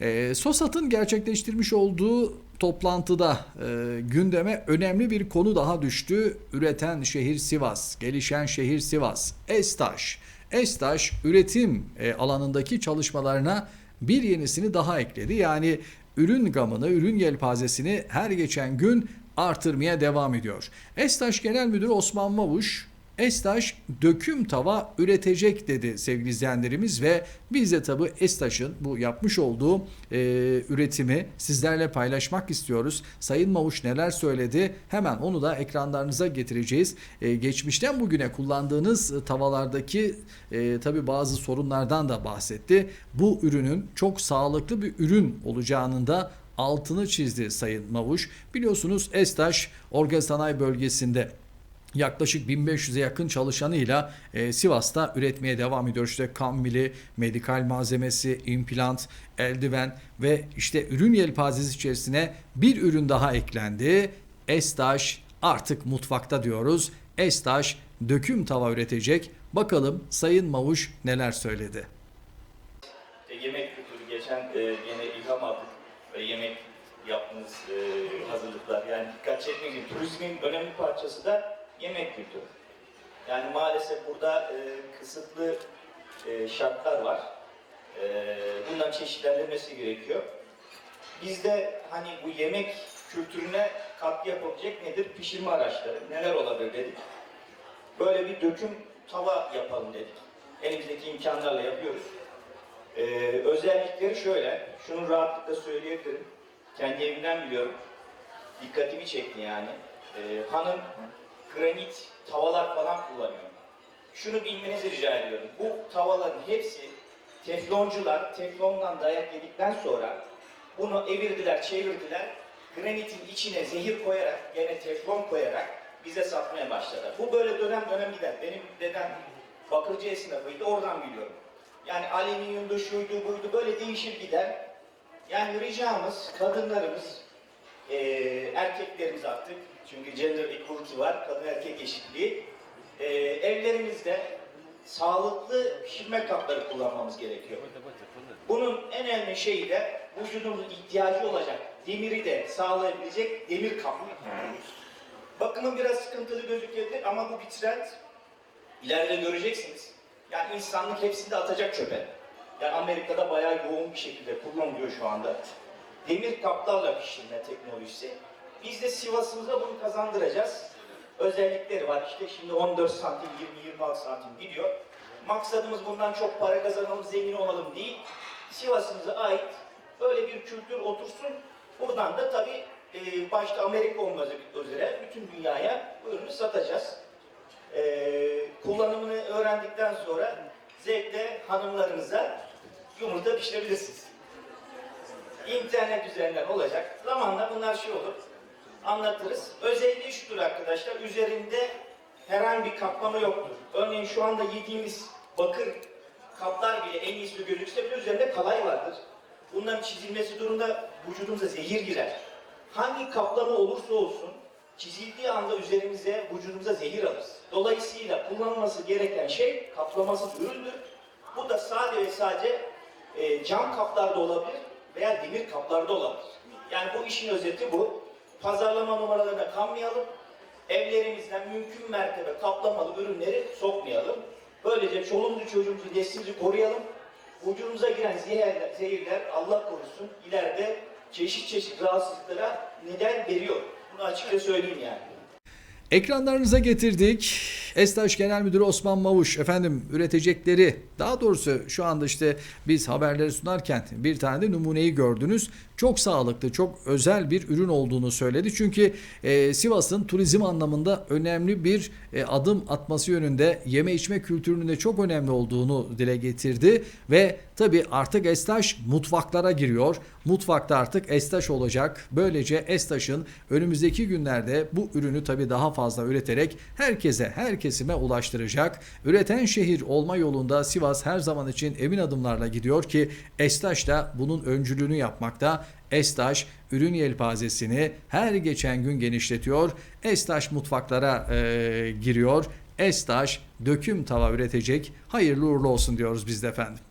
E, SOSAT'ın gerçekleştirmiş olduğu toplantıda e, gündeme önemli bir konu daha düştü. Üreten şehir Sivas, gelişen şehir Sivas, ESTAŞ. ESTAŞ üretim e, alanındaki çalışmalarına bir yenisini daha ekledi. Yani ürün gamını, ürün yelpazesini her geçen gün artırmaya devam ediyor. ESTAŞ Genel Müdürü Osman Mavuş, Estaş döküm tava üretecek dedi sevgili izleyenlerimiz ve biz de tabi Estaş'ın bu yapmış olduğu e, üretimi sizlerle paylaşmak istiyoruz. Sayın Mavuş neler söyledi hemen onu da ekranlarınıza getireceğiz. E, geçmişten bugüne kullandığınız tavalardaki e, tabi bazı sorunlardan da bahsetti. Bu ürünün çok sağlıklı bir ürün olacağının da altını çizdi Sayın Mavuş. Biliyorsunuz Estaş Orga Sanayi Bölgesi'nde yaklaşık 1500'e yakın çalışanıyla e, Sivas'ta üretmeye devam ediyor. İşte kan medikal malzemesi, implant, eldiven ve işte ürün yelpazesi içerisine bir ürün daha eklendi. Estaş artık mutfakta diyoruz. Estaş döküm tava üretecek. Bakalım Sayın Mavuş neler söyledi. E, yemek kültürü geçen e, yine ilham aldık ve yemek yaptığınız e, hazırlıklar yani dikkat çekmek için turizmin önemli parçası da yemek kültürü. Yani maalesef burada e, kısıtlı e, şartlar var. E, bundan çeşitlendirmesi gerekiyor. Bizde hani bu yemek kültürüne katkı yapabilecek nedir? Pişirme araçları. Neler olabilir dedik. Böyle bir döküm tava yapalım dedik. Elimizdeki imkanlarla yapıyoruz. Ee, özellikleri şöyle, şunu rahatlıkla söyleyebilirim. Kendi evimden biliyorum. Dikkatimi çekti yani. Ee, hanım granit tavalar falan kullanıyor. Şunu bilmenizi rica ediyorum. Bu tavalların hepsi tefloncular teflondan dayak yedikten sonra bunu evirdiler, çevirdiler. Granitin içine zehir koyarak, gene teflon koyarak bize satmaya başladılar. Bu böyle dönem dönem gider. Benim dedem bakırcı esnafıydı, oradan biliyorum. Yani alüminyumdu, şuydu, buydu, böyle değişir gider. Yani ricamız, kadınlarımız, eee, erkeklerimiz gender equality var, kadın erkek eşitliği. Eee, evlerimizde sağlıklı pişirme kapları kullanmamız gerekiyor. Bunun en önemli şeyi de vücudumuzun ihtiyacı olacak demiri de sağlayabilecek demir kaplı. Bakımın biraz sıkıntılı gözükebilir ama bu bir trend. İleride göreceksiniz. Yani insanlık hepsini de atacak çöpe. Yani Amerika'da bayağı yoğun bir şekilde kullanılıyor şu anda. Demir kaplarla pişirme teknolojisi. Biz de Sivas'ımıza bunu kazandıracağız. Özellikleri var. İşte şimdi 14 santim, 20-26 santim gidiyor. Maksadımız bundan çok para kazanalım, zengin olalım değil. Sivas'ımıza ait böyle bir kültür otursun. Buradan da tabii e, başta Amerika olmak üzere bütün dünyaya bu ürünü satacağız. E, kullanımını öğrendikten sonra zevkle hanımlarınıza yumurta pişirebilirsiniz. İnternet üzerinden olacak. Zamanla bunlar şey olur. Anlatırız. Özelliği şudur arkadaşlar. Üzerinde herhangi bir kaplama yoktur. Örneğin şu anda yediğimiz bakır kaplar bile en iyisi gözükse bile üzerinde kalay vardır. Bunların çizilmesi durumunda vücudumuza zehir girer. Hangi kaplama olursa olsun çizildiği anda üzerimize, vücudumuza zehir alırız. Dolayısıyla kullanılması gereken şey kaplamasız üründür. Bu da sade ve sadece e, cam kaplarda olabilir veya demir kaplarda olabilir. Yani bu işin özeti bu. Pazarlama numaralarına kanmayalım. Evlerimizden mümkün mertebe kaplamalı ürünleri sokmayalım. Böylece çoluğumuzu çocuğumuzu neslimizi koruyalım. Vücudumuza giren zehirler, zehirler Allah korusun ileride çeşit çeşit rahatsızlıklara neden veriyor. Bunu açıkça söyleyeyim yani. Ekranlarınıza getirdik. Estaş Genel Müdürü Osman Mavuş efendim üretecekleri daha doğrusu şu anda işte biz haberleri sunarken bir tane de numuneyi gördünüz. Çok sağlıklı, çok özel bir ürün olduğunu söyledi. Çünkü e, Sivas'ın turizm anlamında önemli bir e, adım atması yönünde yeme içme kültürünün de çok önemli olduğunu dile getirdi. Ve tabi artık Estaş mutfaklara giriyor. Mutfakta artık Estaş olacak. Böylece Estaş'ın önümüzdeki günlerde bu ürünü tabi daha fazla üreterek herkese, her kesime ulaştıracak. Üreten şehir olma yolunda Sivas her zaman için emin adımlarla gidiyor ki Estaş da bunun öncülüğünü yapmakta. Estaş ürün yelpazesini her geçen gün genişletiyor. Estaş mutfaklara e, giriyor. Estaş döküm tava üretecek. Hayırlı uğurlu olsun diyoruz biz de efendim.